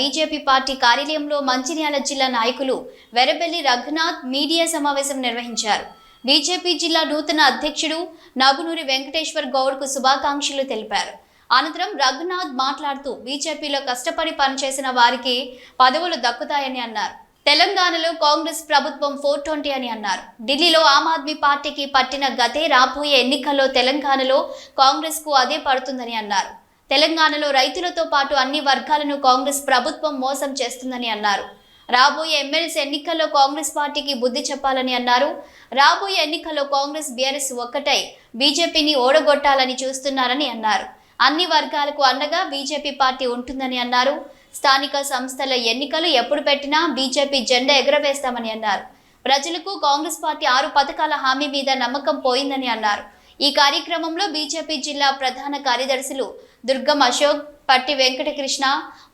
BJP party కార్యాలయంలో మంచిర్యాల జిల్లా నాయకులు వెరబెల్లి రఘునాథ్ మీడియా సమావేశం నిర్వహించారు. బీజేపీ జిల్లా నూతన అధ్యక్షుడు నగునూరి వెంకటేశ్వర్ గౌడ్కు శుభాకాంక్షలు తెలిపారు. అనంతరం రఘునాథ్ మాట్లాడుతూ బీజేపీలో కష్టపడి పనిచేసిన వారికి పదవులు దక్కుతాయని అన్నారు. తెలంగాణలో కాంగ్రెస్ ప్రభుత్వం ఫోర్ ట్వంటీ అని అన్నారు. ఢిల్లీలో ఆమ్ ఆద్మీ పార్టీకి పట్టిన గతే రాబోయే ఎన్నికల్లో తెలంగాణలో కాంగ్రెస్కు అదే పడుతుందని అన్నారు. తెలంగాణలో రైతులతో పాటు అన్ని వర్గాలను కాంగ్రెస్ ప్రభుత్వం మోసం చేస్తుందని అన్నారు. రాబోయే ఎమ్మెల్సీ ఎన్నికల్లో కాంగ్రెస్ పార్టీకి బుద్ధి చెప్పాలని అన్నారు. రాబోయే ఎన్నికల్లో కాంగ్రెస్ బీఆర్ఎస్ ఒక్కటై బీజేపీని ఓడగొట్టాలని చూస్తున్నారని అన్నారు. అన్ని వర్గాలకు అండగా బీజేపీ పార్టీ ఉంటుందని అన్నారు. స్థానిక సంస్థల ఎన్నికలు ఎప్పుడు పెట్టినా బీజేపీ జెండా ఎగురవేస్తామని అన్నారు. ప్రజలకు కాంగ్రెస్ పార్టీ ఆరు పథకాల హామీ మీద నమ్మకం పోయిందని అన్నారు. ఈ కార్యక్రమంలో బీజేపీ జిల్లా ప్రధాన కార్యదర్శులు దుర్గం అశోక్ పట్టి వెంకటకృష్ణ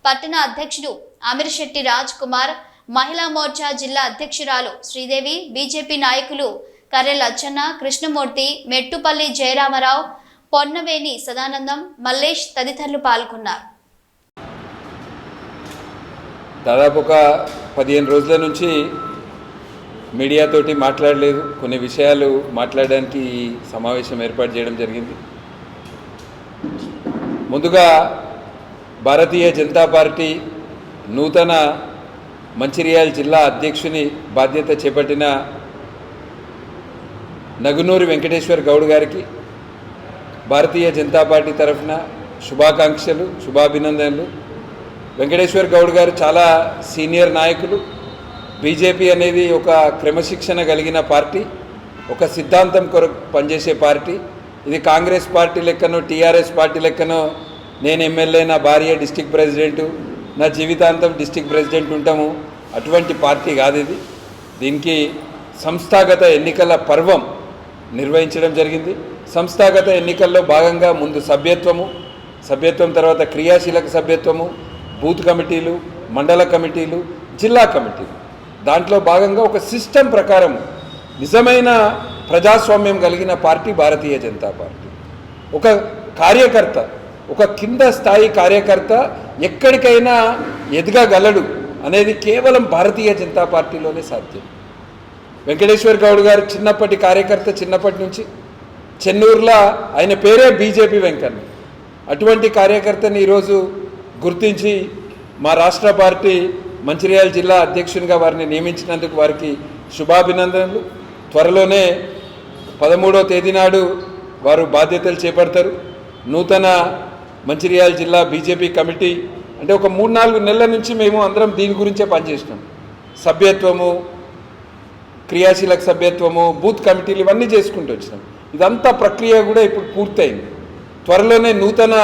పట్టణ అధ్యక్షుడు అమీర్ శెట్టి రాజ్ కుమార్ మహిళా మోర్చా జిల్లా అధ్యక్షురాలు శ్రీదేవి బీజేపీ నాయకులు కర్రె లచ్చన్న కృష్ణమూర్తి మెట్టుపల్లి జయరామరావు పొన్నవేని సదానందం మల్లేష్ తదితరులు పాల్గొన్నారు. దాదాపు ఒక పదిహేను రోజుల నుంచి మీడియాతోటి మాట్లాడలేదు. కొన్ని విషయాలు మాట్లాడడానికి ఈ సమావేశం ఏర్పాటు చేయడం జరిగింది. ముందుగా భారతీయ జనతా పార్టీ నూతన మంచిర్యాల జిల్లా అధ్యక్షుని బాధ్యత చేపట్టిన నగునూరి వెంకటేశ్వర్ గౌడ్ గారికి భారతీయ జనతా పార్టీ తరఫున శుభాకాంక్షలు శుభాభినందనలు. వెంకటేశ్వర్ గౌడ్ గారు చాలా సీనియర్ నాయకులు. బీజేపీ అనేది ఒక క్రమశిక్షణ కలిగిన పార్టీ ఒక సిద్ధాంతం కొరకు పనిచేసే పార్టీ. ఇది కాంగ్రెస్ పార్టీ లెక్కనో టీఆర్ఎస్ పార్టీ లెక్కనో నేను ఎమ్మెల్యే నా భార్య డిస్టిక్ ప్రెసిడెంటు నా జీవితాంతం డిస్టిక్ ప్రెసిడెంట్ ఉంటాము. అటువంటి పార్టీ కాదు ఇది. దీనికి సంస్థాగత ఎన్నికల పర్వం నిర్వహించడం జరిగింది. సంస్థాగత ఎన్నికల్లో భాగంగా ముందు సభ్యత్వము సభ్యత్వం తర్వాత క్రియాశీలక సభ్యత్వము బూత్ కమిటీలు మండల కమిటీలు జిల్లా కమిటీలు. దాంట్లో భాగంగా ఒక సిస్టమ్ ప్రకారం నిజమైన ప్రజాస్వామ్యం కలిగిన పార్టీ భారతీయ జనతా పార్టీ. ఒక కార్యకర్త ఒక కింద స్థాయి కార్యకర్త ఎక్కడికైనా ఎదగగలడు అనేది కేవలం భారతీయ జనతా పార్టీలోనే సాధ్యం. వెంకటేశ్వర్ గౌడ్ గారు చిన్నప్పటి కార్యకర్త చిన్నప్పటి నుంచి చెన్నూరులో ఆయన పేరే బీజేపీ వెంకన్న. అటువంటి కార్యకర్తని ఈరోజు గుర్తించి మా రాష్ట్ర పార్టీ మంచిర్యాల జిల్లా అధ్యక్షునిగా వారిని నియమించినందుకు వారికి శుభాభినందనలు. త్వరలోనే పదమూడవ తేదీ నాడు వారు బాధ్యతలు చేపడతారు. నూతన మంచిర్యాల జిల్లా బీజేపీ కమిటీ అంటే ఒక మూడు నాలుగు నెలల నుంచి మేము అందరం దీని గురించే పనిచేసినాం సభ్యత్వము క్రియాశీలక సభ్యత్వము బూత్ కమిటీలు ఇవన్నీ చేసుకుంటూ వచ్చినాం. ఇదంతా ప్రక్రియ కూడా ఇప్పుడు పూర్తయింది. త్వరలోనే నూతన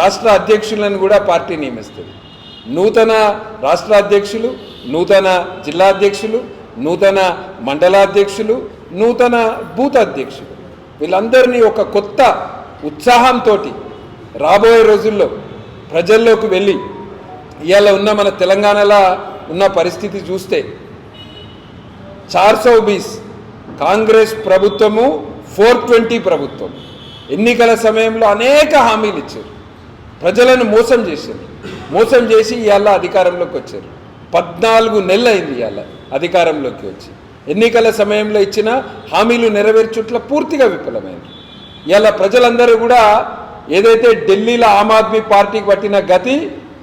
రాష్ట్ర అధ్యక్షులను కూడా పార్టీ నియమిస్తుంది. నూతన రాష్ట్ర అధ్యక్షులు నూతన జిల్లా అధ్యక్షులు నూతన మండలాధ్యక్షులు నూతన బూత్ అధ్యక్షుడు. వీళ్ళందరినీ ఒక కొత్త ఉత్సాహంతో రాబోయే రోజుల్లో ప్రజల్లోకి వెళ్ళి ఇవాళ ఉన్న మన తెలంగాణలో ఉన్న పరిస్థితి చూస్తే చార్సో బీస్ కాంగ్రెస్ ప్రభుత్వము ఫోర్ ట్వంటీ ప్రభుత్వం. ఎన్నికల సమయంలో అనేక హామీలు ఇచ్చారు. ప్రజలను మోసం చేశారు మోసం చేసి ఇవాళ అధికారంలోకి వచ్చారు. పద్నాలుగు నెలలు అయింది ఇవాళ అధికారంలోకి వచ్చి. ఎన్నికల సమయంలో ఇచ్చిన హామీలు నెరవేర్చుట్ల పూర్తిగా విఫలమైంది. ఇలా ప్రజలందరూ కూడా ఏదైతే ఢిల్లీలో ఆమ్ ఆద్మీ పార్టీకి పట్టిన గతి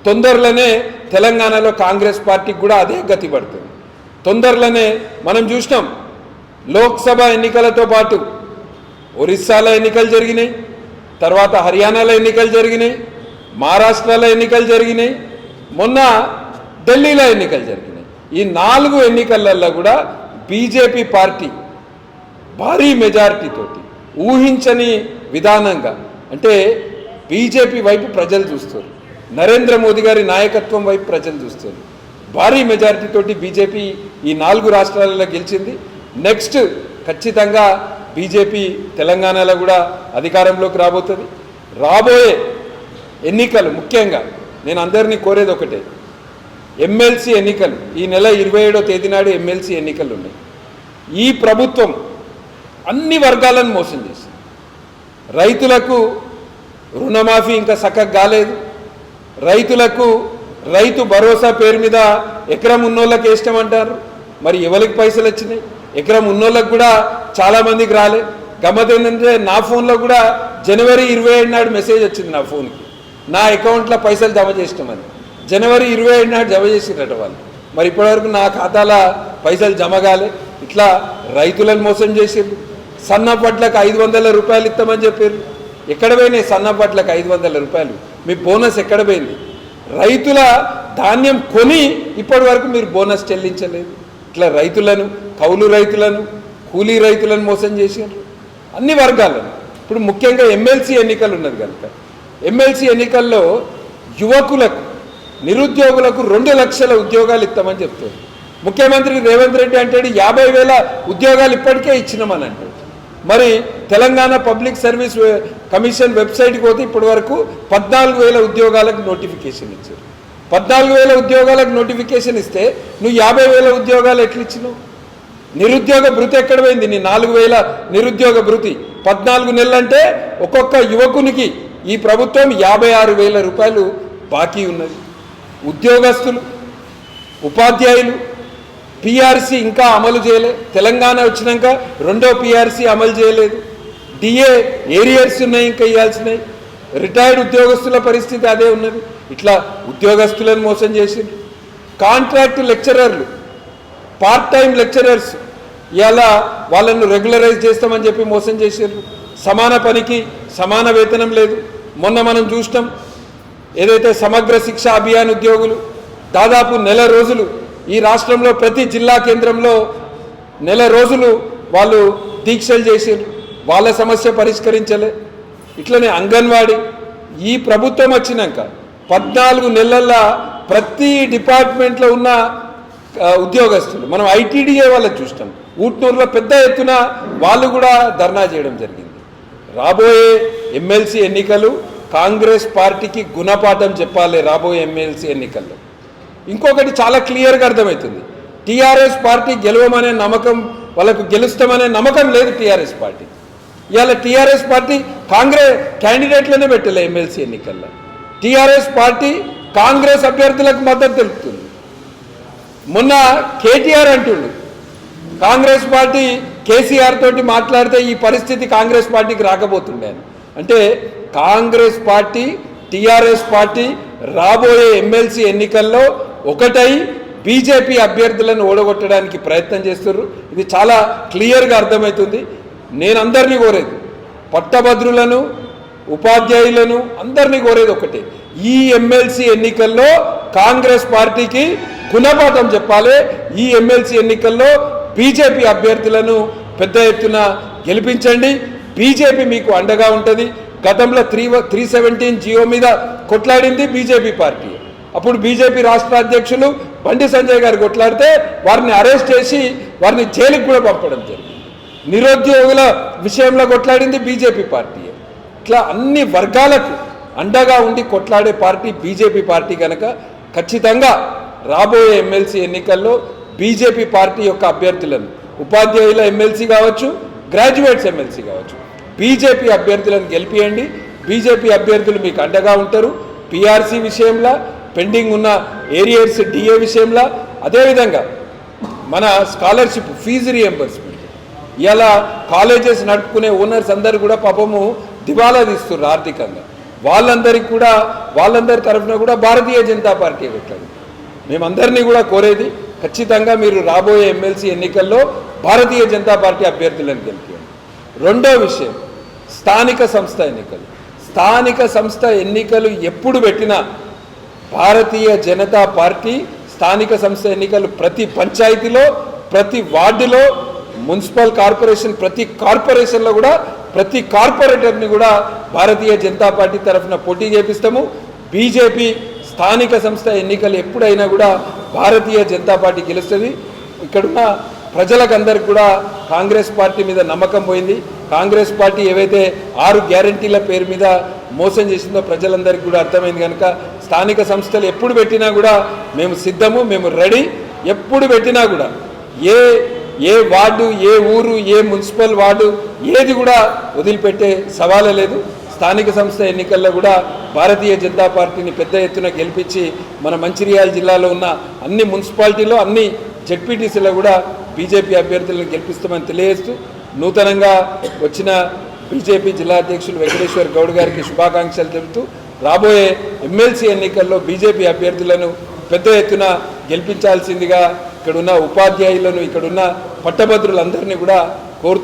తొందరలోనే తెలంగాణలో కాంగ్రెస్ పార్టీకి కూడా అదే గతి పడుతుంది. తొందరలోనే మనం చూసినాం లోక్సభ ఎన్నికలతో పాటు ఒరిస్సాలో ఎన్నికలు జరిగినాయి తర్వాత హర్యానాలో ఎన్నికలు జరిగినాయి మహారాష్ట్రలో ఎన్నికలు జరిగినాయి మొన్న ఢిల్లీలో ఎన్నికలు జరిగినాయి. ఈ నాలుగు ఎన్నికలలో కూడా బీజేపీ పార్టీ భారీ మెజారిటీతోటి ఊహించని విధానంగా అంటే బీజేపీ వైపు ప్రజలు చూస్తారు నరేంద్ర మోదీ గారి నాయకత్వం వైపు ప్రజలు చూస్తారు. భారీ మెజారిటీతోటి బీజేపీ ఈ నాలుగు రాష్ట్రాలలో గెలిచింది. నెక్స్ట్ ఖచ్చితంగా బీజేపీ తెలంగాణలో కూడా అధికారంలోకి రాబోతుంది. రాబోయే ఎన్నికలు ముఖ్యంగా నేను అందరినీ కోరేది ఒకటే ఎమ్మెల్సీ ఎన్నికలు. ఈ నెల ఇరవై ఏడో తేదీ నాడు ఎమ్మెల్సీ ఎన్నికలు ఉన్నాయి ఈ ప్రభుత్వం అన్ని వర్గాలను మోసం చేసింది. రైతులకు రుణమాఫీ ఇంకా చక్కగా కాలేదు. రైతులకు రైతు భరోసా పేరు మీద ఎకరం ఉన్నోళ్ళకి వేస్తామంటారు మరి ఎవరికి పైసలు వచ్చినాయి? ఎకరం ఉన్నోళ్ళకి కూడా చాలా మందికి రాలే. గమ్మత్ ఏంటంటే నా ఫోన్లో కూడా జనవరి ఇరవై ఏడు నాడు మెసేజ్ వచ్చింది నా ఫోన్కి. నా అకౌంట్లో పైసలు జమ చేసినామని. జనవరి ఇరవై ఏడు నాడు జమ చేసిరట వాళ్ళు. మరి ఇప్పటివరకు నా ఖాతాలో పైసలు జమ కాలే. ఇట్లా రైతులను మోసం చేసిర్రు. సన్న పట్లకు ఐదు వందల రూపాయలు ఇస్తామని చెప్పారు ఎక్కడ పోయినాయి సన్న పట్లకు ఐదు వందల రూపాయలు? మీ బోనస్ ఎక్కడ పోయింది? రైతుల ధాన్యం కొని ఇప్పటి వరకు మీరు బోనస్ చెల్లించలేదు. ఇట్లా రైతులను కౌలు రైతులను కూలీ రైతులను మోసం చేశారు అన్ని వర్గాలను. ఇప్పుడు ముఖ్యంగా ఎమ్మెల్సీ ఎన్నికలు ఉన్నది కనుక. ఎమ్మెల్సీ ఎన్నికల్లో యువకులకు నిరుద్యోగులకు రెండు లక్షల ఉద్యోగాలు ఇస్తామని చెప్తారు ముఖ్యమంత్రి రేవంత్ రెడ్డి అంటాడు యాభై వేల ఉద్యోగాలు ఇప్పటికే ఇచ్చినామని అంటాడు. మరి తెలంగాణ పబ్లిక్ సర్వీస్ కమిషన్ వెబ్సైట్కి పోతే ఇప్పటి వరకు పద్నాలుగు వేల ఉద్యోగాలకు నోటిఫికేషన్ ఇచ్చారు. పద్నాలుగు వేల ఉద్యోగాలకు నోటిఫికేషన్ ఇస్తే నువ్వు యాభై వేల ఉద్యోగాలు ఎట్లు ఇచ్చినావు? నిరుద్యోగ భృతి ఎక్కడ పోయింది? నీ నాలుగు వేల నిరుద్యోగ భృతి. పద్నాలుగు నెలలంటే ఒక్కొక్క యువకునికి ఈ ప్రభుత్వం యాభై ఆరు వేల రూపాయలు బాకీ ఉన్నది. ఉద్యోగస్తులు ఉపాధ్యాయులు పిఆర్సీ ఇంకా అమలు చేయలే. తెలంగాణ వచ్చినాక రెండో పిఆర్సీ అమలు చేయలేదు. డిఏ ఏరియర్స్ ఉన్నాయి ఇంకా ఇవ్వాల్సినవి. రిటైర్డ్ ఉద్యోగస్తుల పరిస్థితి అదే ఉన్నది. ఇట్లా ఉద్యోగస్తులను మోసం చేసిండ్రు కాంట్రాక్ట్ లెక్చరర్లు పార్ట్ టైం లెక్చరర్స్ ఇలా వాళ్ళను రెగ్యులరైజ్ చేస్తామని చెప్పి మోసం చేసారు సమాన పనికి సమాన వేతనం లేదు. మొన్న మనం చూసినాం ఏదైతే సమగ్ర శిక్ష అభియాన్ ఉద్యోగులు దాదాపు నెల రోజులు ఈ రాష్ట్రంలో ప్రతి జిల్లా కేంద్రంలో నెల రోజులు వాళ్ళు దీక్షలు చేసారు వాళ్ళ సమస్య పరిష్కరించలే. ఇట్లనే అంగన్వాడీ ఈ ప్రభుత్వం వచ్చినాక పద్నాలుగు నెలల్లో ప్రతి డిపార్ట్మెంట్లో ఉన్న ఉద్యోగస్తులు మనం ఐటీడీఏ వాళ్ళకి చూస్తాం. ఊట్నూరులో పెద్ద ఎత్తున వాళ్ళు కూడా ధర్నా చేయడం జరిగింది. రాబోయే ఎమ్మెల్సీ ఎన్నికలు కాంగ్రెస్ పార్టీకి గుణపాఠం చెప్పాలి రాబోయే ఎమ్మెల్సీ ఎన్నికల్లో. ఇంకొకటి చాలా క్లియర్గా అర్థమవుతుంది. టీఆర్ఎస్ పార్టీ గెలవమనే నమ్మకం వాళ్ళకు గెలుస్తామనే నమ్మకం లేదు టీఆర్ఎస్ పార్టీ. ఇవాళ టీఆర్ఎస్ పార్టీ కాంగ్రెస్ క్యాండిడేట్లనే పెట్టలే ఎమ్మెల్సీ ఎన్నికల్లో. టీఆర్ఎస్ పార్టీ కాంగ్రెస్ అభ్యర్థులకు మద్దతు తెలుపుతుంది. మొన్న కేటీఆర్ అంటుండు కాంగ్రెస్ పార్టీ కేసీఆర్ తోటి మాట్లాడితే ఈ పరిస్థితి కాంగ్రెస్ పార్టీకి రాకపోతుండే అని. అంటే కాంగ్రెస్ పార్టీ టీఆర్ఎస్ పార్టీ రాబోయే ఎమ్మెల్సీ ఎన్నికల్లో ఒకటై బీజేపీ అభ్యర్థులను ఓడగొట్టడానికి ప్రయత్నం చేస్తున్నారు ఇది చాలా క్లియర్గా అర్థమవుతుంది. నేను అందరినీ కోరేది పట్టభద్రులను ఉపాధ్యాయులను అందరినీ కోరేది ఒకటే. ఈ ఎమ్మెల్సీ ఎన్నికల్లో కాంగ్రెస్ పార్టీకి గుణపాఠం చెప్పాలి. ఈ ఎమ్మెల్సీ ఎన్నికల్లో బీజేపీ అభ్యర్థులను పెద్ద ఎత్తున గెలిపించండి. బీజేపీ మీకు అండగా ఉంటుంది. గతంలో త్రీ త్రీ సెవెంటీన్ జియో మీద కొట్లాడింది బీజేపీ పార్టీ. అప్పుడు బీజేపీ రాష్ట్ర అధ్యక్షులు బండి సంజయ్ గారు కొట్లాడితే వారిని అరెస్ట్ చేసి వారిని జైలుకు కూడా పంపడం జరిగింది. నిరుద్యోగుల విషయంలో కొట్లాడింది బీజేపీ పార్టీ. ఇట్లా అన్ని వర్గాలకు అండగా ఉండి కొట్లాడే పార్టీ బీజేపీ పార్టీ కనుక ఖచ్చితంగా రాబోయే ఎమ్మెల్సీ ఎన్నికల్లో బీజేపీ పార్టీ యొక్క అభ్యర్థులను ఉపాధ్యాయుల ఎమ్మెల్సీ కావచ్చు గ్రాడ్యుయేట్స్ ఎమ్మెల్సీ కావచ్చు బీజేపీ అభ్యర్థులను గెలిపియండి. బీజేపీ అభ్యర్థులు మీకు అండగా ఉంటారు. పిఆర్సీ విషయంలో పెండింగ్ ఉన్న ఏరియర్స్ డిఏ విషయంలో అదేవిధంగా మన స్కాలర్షిప్ ఫీజు రియంబర్స్మెంట్ ఇలా కాలేజెస్ నడుపుకునే ఓనర్స్ అందరు కూడా పాపము దివాలా తీస్తున్నారు ఆర్థికంగా. వాళ్ళందరికీ కూడా వాళ్ళందరి తరఫున కూడా భారతీయ జనతా పార్టీ కొట్లాడు మేమందరినీ కూడా కోరేది ఖచ్చితంగా మీరు రాబోయే ఎమ్మెల్సీ ఎన్నికల్లో భారతీయ జనతా పార్టీ అభ్యర్థులను గెలిపియండి. రెండో విషయం స్థానిక సంస్థ ఎన్నికలు. స్థానిక సంస్థ ఎన్నికలు ఎప్పుడు పెట్టినా భారతీయ జనతా పార్టీ స్థానిక సంస్థ ఎన్నికలు ప్రతి పంచాయతీలో ప్రతి వార్డులో మున్సిపల్ కార్పొరేషన్ ప్రతి కార్పొరేషన్లో కూడా ప్రతి కార్పొరేటర్ని కూడా భారతీయ జనతా పార్టీ తరఫున పోటీ చేపిస్తాము. బీజేపీ స్థానిక సంస్థ ఎన్నికలు ఎప్పుడైనా కూడా భారతీయ జనతా పార్టీ గెలుస్తుంది. ఇక్కడున్న ప్రజలకందరికి కూడా కాంగ్రెస్ పార్టీ మీద నమ్మకం పోయింది. కాంగ్రెస్ పార్టీ ఏవైతే ఆరు గ్యారంటీల పేరు మీద మోసం చేసిందో ప్రజలందరికీ కూడా అర్థమైంది కనుక స్థానిక సంస్థలు ఎప్పుడు పెట్టినా కూడా మేము సిద్ధము మేము రెడీ. ఎప్పుడు పెట్టినా కూడా ఏ ఏ వార్డు ఏ ఊరు ఏ మున్సిపల్ వార్డు ఏది కూడా వదిలిపెట్టే సవాలే లేదు. స్థానిక సంస్థ ఎన్నికల్లో కూడా భారతీయ జనతా పార్టీని పెద్ద ఎత్తున గెలిపించి మన మంచిర్యాల జిల్లాలో ఉన్న అన్ని మున్సిపాలిటీలో అన్ని జెడ్పీటీసీలో కూడా బీజేపీ అభ్యర్థులను గెలిపిస్తామని తెలియజేస్తూ నూతనంగా వచ్చిన బీజేపీ జిల్లా అధ్యక్షులు వెంకటేశ్వర్ గౌడ్ గారికి శుభాకాంక్షలు తెలుపుతూ రాబోయే ఎమ్మెల్సీ ఎన్నికల్లో బీజేపీ అభ్యర్థులను పెద్ద ఎత్తున గెలిపించాల్సిందిగా ఇక్కడున్న ఉపాధ్యాయులను ఇక్కడున్న పట్టభద్రులందరినీ కూడా